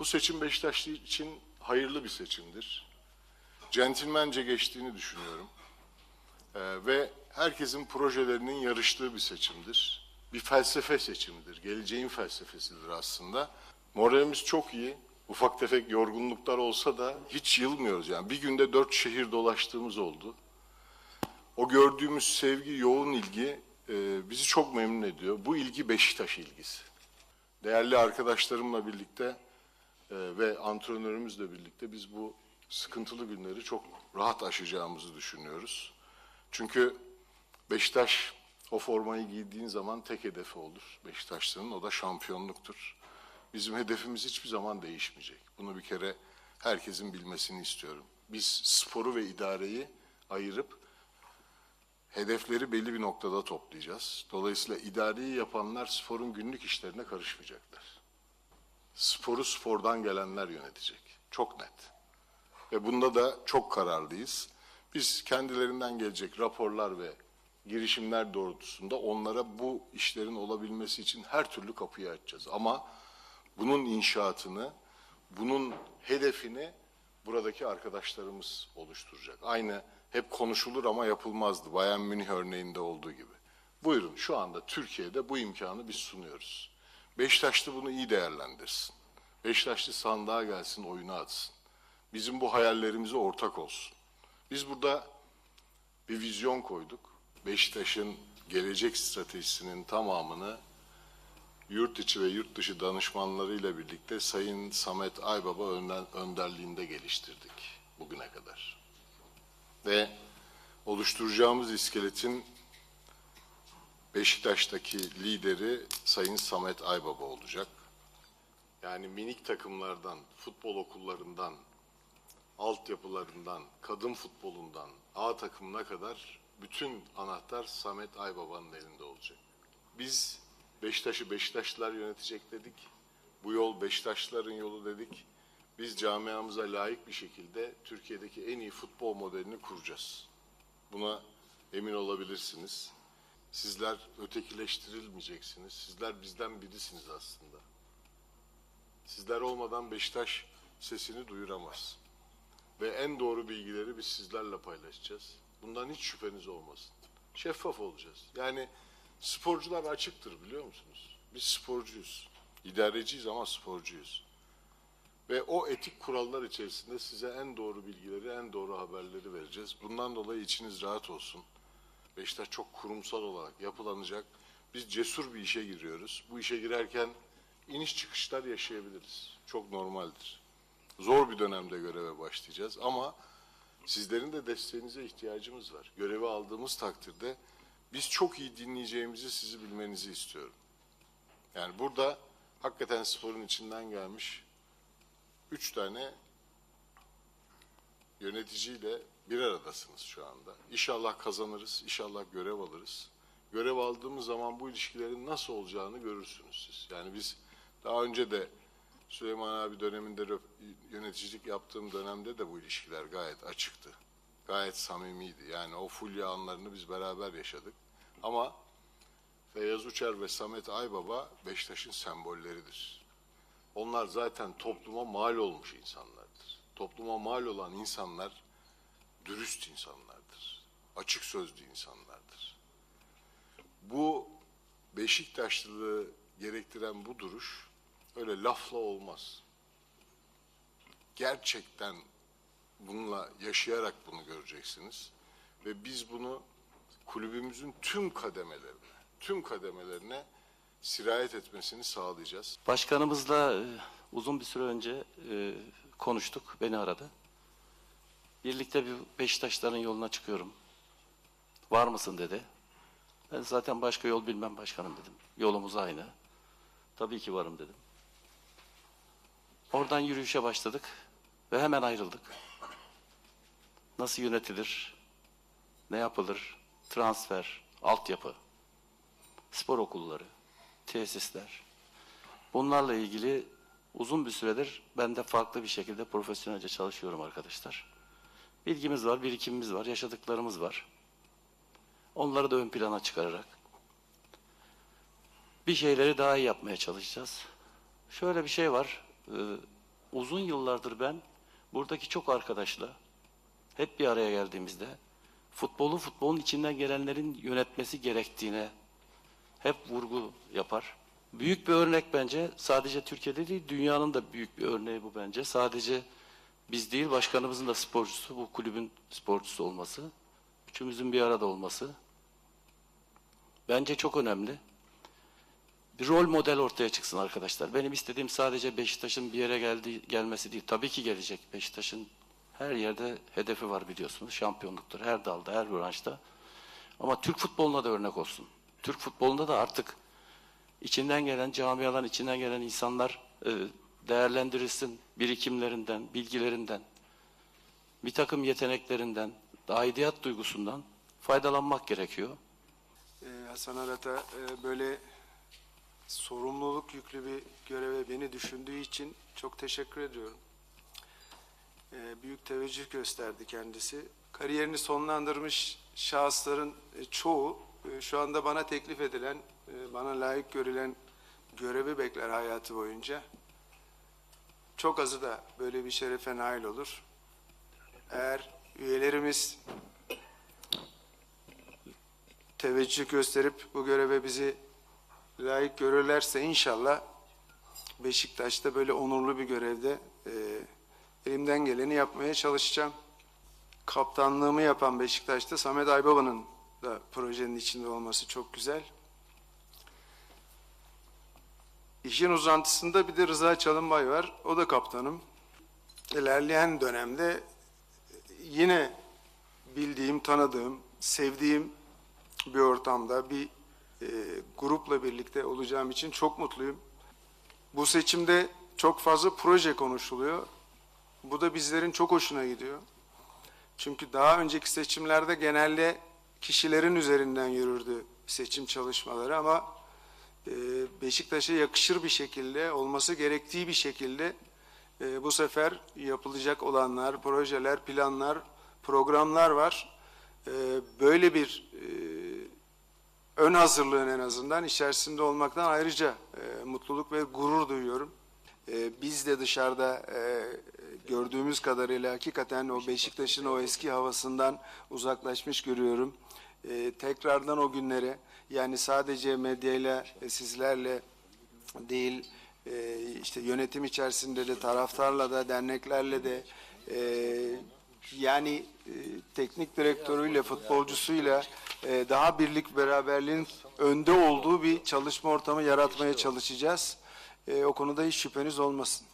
Bu seçim Beşiktaşlı için hayırlı bir seçimdir. Centilmence geçtiğini düşünüyorum. Ee, ve herkesin projelerinin yarıştığı bir seçimdir. Bir felsefe seçimidir. Geleceğin felsefesidir aslında. Moralimiz çok iyi. Ufak tefek yorgunluklar olsa da hiç yılmıyoruz. Yani bir günde dört şehir dolaştığımız oldu. O gördüğümüz sevgi, yoğun ilgi e, bizi çok memnun ediyor. Bu ilgi Beşiktaş ilgisi. Değerli arkadaşlarımla birlikte e, ve antrenörümüzle birlikte biz bu sıkıntılı günleri çok rahat aşacağımızı düşünüyoruz. Çünkü Beşiktaş o formayı giydiğin zaman tek hedefi olur Beşiktaşlı'nın. O da şampiyonluktur. Bizim hedefimiz hiçbir zaman değişmeyecek. Bunu bir kere herkesin bilmesini istiyorum. Biz sporu ve idareyi ayırıp hedefleri belli bir noktada toplayacağız. Dolayısıyla idareyi yapanlar sporun günlük işlerine karışmayacaklar. Sporu spordan gelenler yönetecek. Çok net. Ve bunda da çok kararlıyız. Biz kendilerinden gelecek raporlar ve girişimler doğrultusunda onlara bu işlerin olabilmesi için her türlü kapıyı açacağız. Ama bunun inşaatını, bunun hedefini buradaki arkadaşlarımız oluşturacak. Aynı hep konuşulur ama yapılmazdı. Bayern Münih örneğinde olduğu gibi. Buyurun şu anda Türkiye'de bu imkanı biz sunuyoruz. Beşiktaşlı bunu iyi değerlendirsin. Beşiktaşlı sandığa gelsin, oyuna atsın. Bizim bu hayallerimize ortak olsun. Biz burada bir vizyon koyduk. Beşiktaş'ın gelecek stratejisinin tamamını yurt içi ve yurt dışı danışmanlarıyla birlikte Sayın Samet Aybaba önderliğinde geliştirdik bugüne kadar. Ve oluşturacağımız iskeletin Beşiktaş'taki lideri Sayın Samet Aybaba olacak. Yani minik takımlardan, futbol okullarından, altyapılarından, kadın futbolundan, A takımına kadar bütün anahtar Samet Aybaba'nın elinde olacak. Biz Beşiktaş'ı Beşiktaşlılar yönetecek dedik. Bu yol Beşiktaşlıların yolu dedik. Biz camiamıza layık bir şekilde Türkiye'deki en iyi futbol modelini kuracağız. Buna emin olabilirsiniz. Sizler ötekileştirilmeyeceksiniz. Sizler bizden birisiniz aslında. Sizler olmadan Beşiktaş sesini duyuramaz. Ve en doğru bilgileri biz sizlerle paylaşacağız. Bundan hiç şüpheniz olmasın. Şeffaf olacağız. Yani sporcular açıktır biliyor musunuz? Biz sporcuyuz. İdareciyiz ama sporcuyuz. Ve o etik kurallar içerisinde size en doğru bilgileri, en doğru haberleri vereceğiz. Bundan dolayı içiniz rahat olsun. Beşiktaş çok kurumsal olarak yapılanacak. Biz cesur bir işe giriyoruz. Bu işe girerken iniş çıkışlar yaşayabiliriz. Çok normaldir. Zor bir dönemde göreve başlayacağız ama sizlerin de desteğinize ihtiyacımız var. Görevi aldığımız takdirde biz çok iyi dinleyeceğimizi sizi bilmenizi istiyorum. Yani burada hakikaten sporun içinden gelmiş üç tane yöneticiyle bir aradasınız şu anda. İnşallah kazanırız, inşallah görev alırız. Görev aldığımız zaman bu ilişkilerin nasıl olacağını görürsünüz siz. Yani biz daha önce de Süleyman abi döneminde yöneticilik yaptığım dönemde de bu ilişkiler gayet açıktı. Gayet samimiydi. Yani o fulya anlarını biz beraber yaşadık. Ama Feyyaz Uçar ve Samet Aybaba Beşiktaş'ın sembolleridir. Onlar zaten topluma mal olmuş insanlardır. Topluma mal olan insanlar dürüst insanlardır. Açık sözlü insanlardır. Bu Beşiktaşlılığı gerektiren bu duruş öyle lafla olmaz. Gerçekten bununla yaşayarak bunu göreceksiniz. Ve biz bunu kulübümüzün tüm kademelerine, tüm kademelerine sirayet etmesini sağlayacağız. Başkanımızla e, uzun bir süre önce e, konuştuk. Beni aradı. Birlikte bir Beşiktaşların yoluna çıkıyorum. Var mısın dedi. Ben zaten başka yol bilmem başkanım dedim. Yolumuz aynı. Tabii ki varım dedim. Oradan yürüyüşe başladık ve hemen ayrıldık. Nasıl yönetilir? Ne yapılır? Transfer, altyapı, spor okulları, tesisler. Bunlarla ilgili uzun bir süredir ben de farklı bir şekilde profesyonelce çalışıyorum arkadaşlar. Bilgimiz var, birikimimiz var, yaşadıklarımız var. Onları da ön plana çıkararak bir şeyleri daha iyi yapmaya çalışacağız. Şöyle bir şey var. e, uzun yıllardır ben buradaki çok arkadaşla hep bir araya geldiğimizde futbolu futbolun içinden gelenlerin yönetmesi gerektiğine hep vurgu yapar. Büyük bir örnek bence sadece Türkiye'de değil dünyanın da büyük bir örneği bu bence. Sadece biz değil başkanımızın da sporcusu bu kulübün sporcusu olması. Üçümüzün bir arada olması. Bence çok önemli. Bir rol model ortaya çıksın arkadaşlar. Benim istediğim sadece Beşiktaş'ın bir yere geldi, gelmesi değil. Tabii ki gelecek. Beşiktaş'ın her yerde hedefi var biliyorsunuz. Şampiyonluktur. Her dalda, her branşta. Ama Türk futboluna da örnek olsun. Türk futbolunda da artık içinden gelen, camiaların içinden gelen insanlar e, değerlendirilsin. Birikimlerinden, bilgilerinden, bir takım yeteneklerinden, aidiyet duygusundan faydalanmak gerekiyor. Ee, Hasan Arat'a e, böyle sorumluluk yüklü bir göreve beni düşündüğü için çok teşekkür ediyorum. Ee, büyük teveccüh gösterdi kendisi. Kariyerini sonlandırmış şahısların e, çoğu e, şu anda bana teklif edilen, e, bana layık görülen görevi bekler hayatı boyunca. Çok azı da böyle bir şerefe nail olur. Eğer üyelerimiz teveccüh gösterip bu göreve bizi layık görürlerse inşallah Beşiktaş'ta böyle onurlu bir görevde e, elimden geleni yapmaya çalışacağım. Kaptanlığımı yapan Beşiktaş'ta Samet Aybaba'nın da projenin içinde olması çok güzel. İşin uzantısında bir de Rıza Çalınbay var. O da kaptanım. İlerleyen dönemde yine bildiğim, tanıdığım, sevdiğim bir ortamda, bir e, grupla birlikte olacağım için çok mutluyum. Bu seçimde çok fazla proje konuşuluyor. Bu da bizlerin çok hoşuna gidiyor. Çünkü daha önceki seçimlerde genelde kişilerin üzerinden yürürdü seçim çalışmaları ama e, Beşiktaş'a yakışır bir şekilde, olması gerektiği bir şekilde e, bu sefer yapılacak olanlar, projeler, planlar, programlar var. E, böyle bir e, ön hazırlığın en azından içerisinde olmaktan ayrıca e, mutluluk ve gurur duyuyorum. E, biz de dışarıda e, gördüğümüz kadarıyla hakikaten o Beşiktaş'ın o eski havasından uzaklaşmış görüyorum. E, tekrardan o günlere yani sadece medyayla, e, sizlerle değil e, işte yönetim içerisinde de taraftarla da derneklerle de e, yani e, teknik direktörüyle futbolcusuyla e, daha birlik beraberliğin önde olduğu bir çalışma ortamı yaratmaya çalışacağız. E, o konuda hiç şüpheniz olmasın.